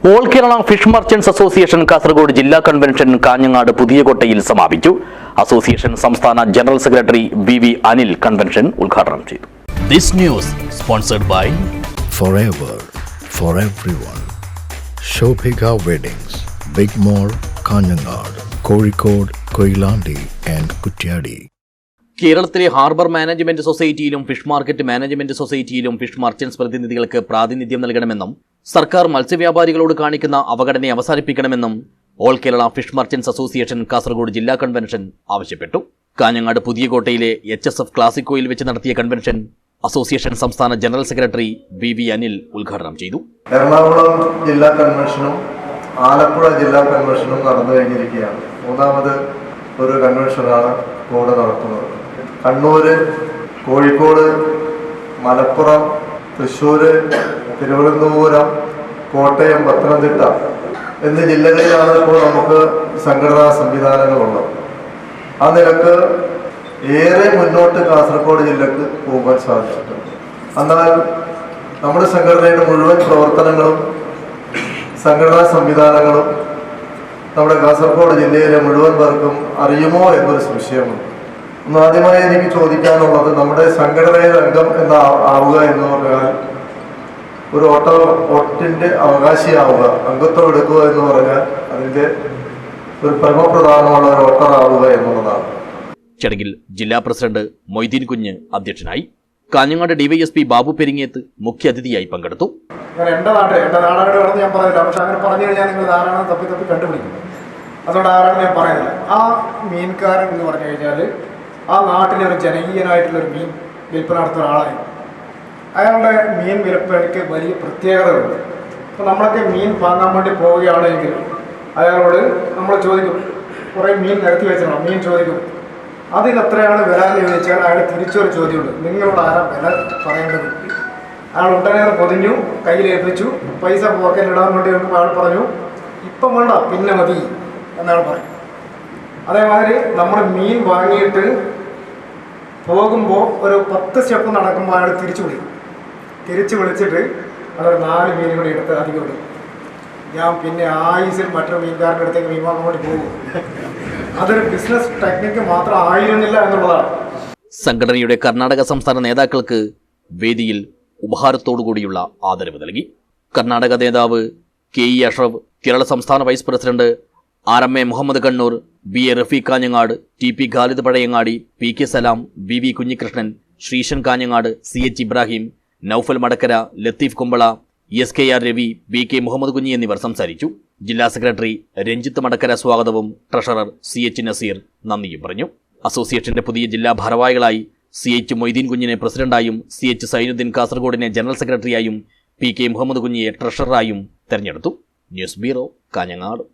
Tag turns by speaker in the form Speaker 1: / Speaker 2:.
Speaker 1: All Kerala fish merchants association Kasaragod ജില്ലാ convention Kanhangad പുതിയകോട്ടയിൽ സമാപിച്ചു അസോസിയേഷൻ സംസ്ഥാന general secretary B V Anil convention ഉദ്ഘാടനം ചെയ്തു this news sponsored by
Speaker 2: forever for everyone Shobhika weddings big mall Kanhangad Kozhikode Koyilandy and Kuttiady
Speaker 1: കേരളത്തിലെ harbour management സൊസൈറ്റിയിലും fish market management സൊസൈറ്റിയിലും fish merchants പ്രതിനിധികൾക്ക് പ്രാതിനിധ്യം നൽകണമെന്നും സർക്കാർ മത്സ്യവ്യാപാരികളോട് കാണിക്കുന്ന അവഗണനയെ അവസാനിപ്പിക്കണമെന്നും all Kerala fish merchants association Kasaragod ജില്ലാ കൺവെൻഷൻ ആവശ്യപ്പെട്ടു. കാഞ്ഞങ്ങാട് പുതിയകോട്ടയിലെ എച്ച് എസ് എഫ് ക്ലാസിക്കോയിൽ വെച്ച് നടത്തിയ കൺവെൻഷൻ അസോസിയേഷൻ സംസ്ഥാന general secretary B V Anil ഉദ്ഘാടനം ചെയ്തു.
Speaker 3: എറണാകുളം ജില്ലാ കൺവെൻഷനും ആലപ്പുഴ ജില്ലാ കൺവെൻഷനും നടന്നു കഴിഞ്ഞിരിക്കുകയാണ്. മൂന്നാമത് ഒരു കൺവെൻഷനാണ് കൂടെ നടത്തുന്നത്. കണ്ണൂര് കോഴിക്കോട് മലപ്പുറം തൃശ്ശൂര് തിരുവനന്തപുരം കോട്ടയം പത്തനംതിട്ട എന്നീ ജില്ലകളിലാണ് ഇപ്പോൾ നമുക്ക് സംഘടനാ സംവിധാനങ്ങളുള്ളത്. ആ നിലയ്ക്ക് ഏറെ മുന്നോട്ട് കാസർഗോഡ് ജില്ലക്ക് പോകാൻ സാധിച്ചിട്ടുണ്ട്. എന്നാൽ നമ്മുടെ സംഘടനയുടെ മുഴുവൻ പ്രവർത്തനങ്ങളും സംഘടനാ സംവിധാനങ്ങളും നമ്മുടെ കാസർഗോഡ് ജില്ലയിലെ മുഴുവൻ പേർക്കും അറിയുമോ എന്നൊരു സംശയമുണ്ട്. ഒന്ന് ആദ്യമായി എനിക്ക് ചോദിക്കാനുള്ളത് നമ്മുടെ സംഘടനയിൽ അംഗം എന്ന ആവുക എന്ന് പറഞ്ഞാൽ ഒരു ഓട്ടോ വോട്ടിന്റെ അവകാശിയാവുക അംഗത്വം എടുക്കുക എന്ന് പറഞ്ഞാൽ അതിന്റെ ഒരു പരമപ്രധാനമുള്ള ഒരു വോട്ടറാവുക എന്നുള്ളതാണ്.
Speaker 1: ചടങ്ങിൽ ജില്ലാ പ്രസിഡന്റ് മൊയ്തീൻ കുഞ്ഞ് അധ്യക്ഷനായി കാഞ്ഞങ്ങാട് ഡിവൈഎസ്പി ബാബു പെരിങ്ങേത്ത് മുഖ്യാതിഥിയായി പങ്കെടുത്തു.
Speaker 4: ഞാൻ എന്റെ നാട് എന്റെ നാടാണ് കിടന്ന് ഞാൻ പറയുന്നില്ല പക്ഷെ അങ്ങനെ പറഞ്ഞു കഴിഞ്ഞാൽ നിങ്ങൾ ധാരാളം തപ്പി തപ്പി കണ്ടുപിടിക്കും. അതുകൊണ്ട് ആരാണെന്ന് ഞാൻ പറയുന്നില്ല. ആ മീൻകാരൻ എന്ന് പറഞ്ഞു കഴിഞ്ഞാൽ ആ നാട്ടിലെ ഒരു ജനകീയനായിട്ടുള്ള ഒരു മീൻ വിൽപ്പന നടത്തുന്ന ഒരാളായിരുന്നു അയാളുടെ മീൻ വിൽപ്പനയ്ക്ക് വലിയ പ്രത്യേകതകളുണ്ട്. അപ്പോൾ നമ്മളൊക്കെ മീൻ വാങ്ങാൻ വേണ്ടി പോവുകയാണെങ്കിൽ അയാളോട് നമ്മൾ ചോദിക്കും കുറേ മീൻ നിരത്തി വെച്ചിട്ടുണ്ട് മീൻ ചോദിക്കും. അതിൽ എത്രയാണ് വില? എന്ന് ചോദിച്ചാൽ അയാൾ തിരിച്ചൊരു ചോദ്യമുണ്ട്. നിങ്ങളോട് ആരാ വില പറയേണ്ടത്? അയാൾ ഉടനെ പൊതിഞ്ഞു കയ്യിലേൽപ്പിച്ചു പൈസ പോക്കറ്റിലിടാൻ വേണ്ടി അയാൾ പറഞ്ഞു ഇപ്പം വേണ്ട പിന്നെ മതി എന്നയാൾ പറയും അതേമാതിരി നമ്മൾ മീൻ വാങ്ങിയിട്ട് പോകുമ്പോൾ ഒരു പത്ത് സ്റ്റെപ്പ് നടക്കുമ്പോൾ അയാൾ തിരിച്ചു വിളിക്കും. തിരിച്ചു വിളിച്ചിട്ട് അവിടെ നാല് മീനും കൂടി എടുത്ത് അധികം ഞാൻ പിന്നെ ആയുസിൽ മറ്റൊരു മീൻകാരന്റെ അടുത്തേക്ക് മീൻ വാങ്ങാൻ വേണ്ടി പോകും. അതൊരു ബിസിനസ് ടെക്നിക്ക് മാത്രം ആയിരുന്നില്ല എന്നുള്ളതാണ്.
Speaker 1: സംഘടനയുടെ കർണാടക സംസ്ഥാന നേതാക്കൾക്ക് വേദിയിൽ ഉപഹാരത്തോടുകൂടിയുള്ള ആദരവ് നൽകി. കർണാടക നേതാവ് കെ ഇ അഷ്റഫ് കേരള സംസ്ഥാന vice president R M A Muhammad Kannur B A Rafeeq Kanhangad T P Khalid Pazhayangadi P K Salam B V Kunhikrishnan Sreesan Kanhangad C H Ibrahim Noufal Madakkara Latheef Kumbla S K R Ravi B K Muhammad Kunhi എന്നിവർ സംസാരിച്ചു. ജില്ലാ secretary Ranjith Madakkara സ്വാഗതവും treasurer C H Naseer നന്ദിയും പറഞ്ഞു. അസോസിയേഷന്റെ പുതിയ ജില്ലാ ഭാരവാഹികളായി സി എച്ച് മൊയ്തീൻ കുഞ്ഞിനെ പ്രസിഡന്റായും സി എച്ച് സൈനുദ്ദീൻ കാസർഗോഡിനെ ജനറൽ സെക്രട്ടറിയായും പി കെ മുഹമ്മദ് കുഞ്ഞിയെ ട്രഷററായും തെരഞ്ഞെടുത്തു. News bureau Kanhangad.